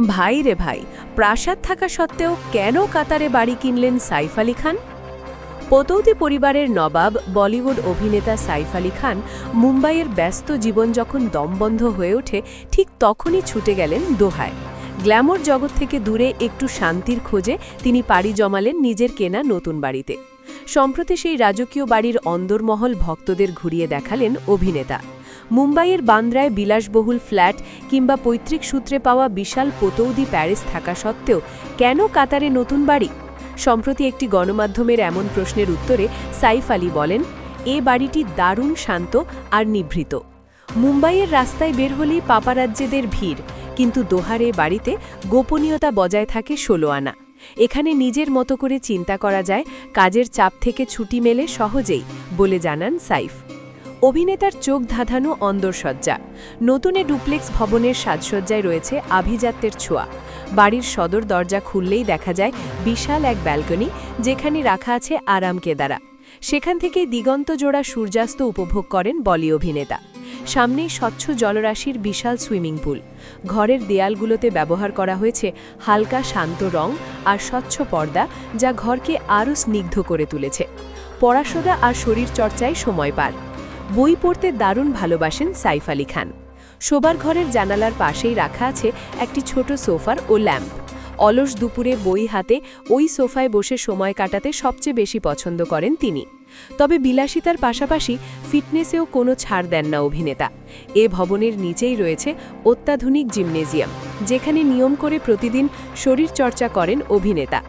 ভাই রে ভাই, প্রাসাদ থাকা সত্ত্বেও কেন কাতারে বাড়ি কিনলেন সাইফ আলী খান? পতৌদি পরিবারের নবাব, বলিউড অভিনেতা সাইফ আলী খান মুম্বাইয়ের ব্যস্ত জীবন যখন দমবন্ধ হয়ে ওঠে, ঠিক তখনই ছুটে গেলেন দোহায়। গ্ল্যামর জগৎ থেকে দূরে একটু শান্তির খোঁজে তিনি পাড়ি জমালেন নিজের কেনা নতুন বাড়িতে। সম্প্রতি সেই রাজকীয় বাড়ির অন্দরমহল ভক্তদের ঘুরিয়ে দেখালেন অভিনেতা। মুম্বাইয়ের বান্দ্রায় বিলাসবহুল ফ্ল্যাট কিংবা পৈতৃক সূত্রে পাওয়া বিশাল পতৌদি প্যারিস থাকা সত্ত্বেও কেন কাতারে নতুন বাড়ি? সম্প্রতি একটি গণমাধ্যমের এমন প্রশ্নের উত্তরে সাইফ আলী বলেন, এ বাড়িটি দারুণ শান্ত আর নিভৃত। মুম্বাইয়ের রাস্তায় বের হলেই পাপারাজ্যেদের ভিড়, কিন্তু দোহারে বাড়িতে গোপনীয়তা বজায় থাকে ষোলো আনা। এখানে নিজের মতো করে চিন্তা করা যায়, কাজের চাপ থেকে ছুটি মেলে সহজেই, বলে জানান সাইফ। অভিনেতার চোখ ধাঁধানো অন্দরসজ্জা। নতুনে ডুপ্লেক্স ভবনের সাজসজ্জায় রয়েছে আভিজাত্যের ছোঁয়া। বাড়ির সদর দরজা খুললেই দেখা যায় বিশাল এক ব্যালকনি যেখানে রাখা আছে আরাম কেদারা। সেখান থেকে দিগন্ত জোড়া সূর্যাস্ত উপভোগ করেন বলি অভিনেতা। সামনেই স্বচ্ছ জলরাশির বিশাল সুইমিং পুল। ঘরের দেয়ালগুলোতে ব্যবহার করা হয়েছে হালকা শান্ত রং আর স্বচ্ছ পর্দা যা ঘরকে আরও স্নিগ্ধ করে তুলেছে। পড়াশোনা আর শরীরচর্চায় সময় পার। বই পড়তে দারুণ ভালোবাসেন সাইফ আলী খান। শোবার ঘরের জানালার পাশেই রাখা আছে একটি ছোট সোফার ও ল্যাম্প। অলস দুপুরে বই হাতে ওই সোফায় বসে সময় কাটাতে সবচেয়ে বেশি পছন্দ করেন তিনি। তবে বিলাসিতার পাশাপাশি ফিটনেসেও কোনো ছাড় দেন না অভিনেতা। এ ভবনের নিচেই রয়েছে অত্যাধুনিক জিমনেজিয়াম, যেখানে নিয়ম করে প্রতিদিন শরীরচর্চা করেন অভিনেতা।